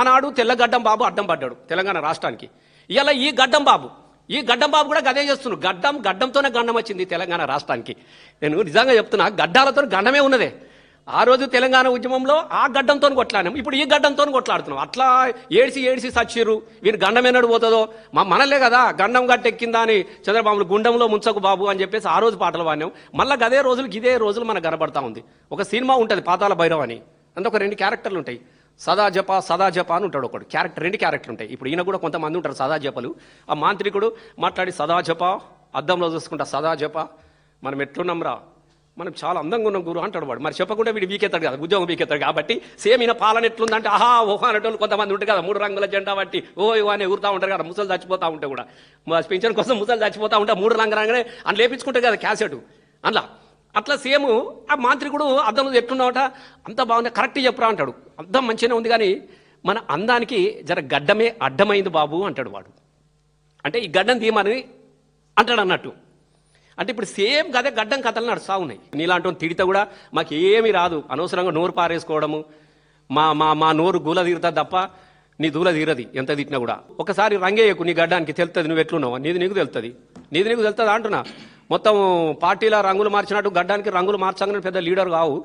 ఆనాడు తెల్లగడ్డం బాబు అడ్డం పడ్డాడు తెలంగాణ రాష్ట్రానికి. ఇలా ఈ గడ్డం బాబు ఈ గడ్డం బాబు కూడా గదే చేస్తున్నాడు గడ్డం గడ్డంతోనే గండం వచ్చింది తెలంగాణ రాష్ట్రానికి. నేను నిజంగా చెప్తున్నా గడ్డాలతో గండమే ఉన్నదే. ఆ రోజు తెలంగాణ ఉద్యమంలో ఆ గడ్డంతో కొట్లాడాం ఇప్పుడు ఈ గడ్డంతో కొట్లాడుతున్నాం. అట్లా ఏడిసి ఏడిసి సచ్చిరు వీరు గండం ఎన్నడు పోతుందో? మా మనలే కదా గండం గట్టెక్కిందా అని చంద్రబాబు గుండంలో ముంచకు బాబు అని చెప్పేసి ఆ రోజు పాటలు పాడినాం. మళ్ళీ గదే రోజులు ఇదే రోజులు మనకు కనబడతా ఉంది. ఒక సినిమా ఉంటుంది పాతాల భైరవ్ అని. అంత ఒక రెండు క్యారెక్టర్లు ఉంటాయి. సదా జప సదా జప అని ఉంటాడు ఒకడు. క్యారెక్టర్ రెండు క్యారెక్టర్ ఉంటాయి. ఇప్పుడు ఈయన కూడా కొంతమంది ఉంటారు సదా జపలు ఆ మాంత్రికుడు మాట్లాడి సదా జప అద్దంలో చూసుకుంటా సదా జప మనం ఎట్లున్నాంరా మనం చాలా అందంగా ఉన్నాం గురు అంటాడు వాడు. మరి చెప్పకుండా వీడు వీకెత్తాడు కదా ఉద్యోగం వీకెత్తాడు కాబట్టి సేమ్ ఈయన పాలన ఎట్లుందంటే ఆహా ఓహో అనేటోళ్ళు కొంతమంది ఉంటారు కదా మూడు రంగుల జెండా బట్టి ఓ అనే ఊరుతా ఉంటారు కదా ముసలు చచ్చిపోతా ఉంటే కూడా. మా కోసం ముసలు చచ్చిపోతా ఉంటే మూడు రంగు రంగనే అని లేపించుకుంటారు కదా క్యాసెట్. అందులో అట్లా సేమ్ ఆ మాంత్రికుడు అద్దం ఎట్లున్నావట? అంత బాగుంది కరెక్ట్ చెప్పురా అంటాడు. అద్దం మంచిగానే ఉంది కానీ మన అందానికి జర గడ్డమే అడ్డమైంది బాబు అంటాడు వాడు. అంటే ఈ గడ్డం తీయమని అంటాడు అన్నట్టు. అంటే ఇప్పుడు సేమ్ కదే గడ్డం కథలు నడుస్తూ ఉన్నాయి. నీలాంటి తిడితే కూడా మాకు ఏమీ రాదు. అనవసరంగా నోరు పారేసుకోవడము. మా మా మా నోరు గూల తీరుతుంది తప్ప నీ దూల తీరది ఎంత తిట్టినా కూడా. ఒకసారి రంగేయకు నీ గడ్డానికి తెలుతుంది నువ్వు ఎట్లున్నావు నీది నీకు తెలుస్తుంది నీది నీకు తెలుతుంది అంటున్నా. మొత్తం పార్టీల రంగులు మార్చినట్టు గడ్డానికి రంగులు మార్చగానే పెద్ద లీడర్ కావు.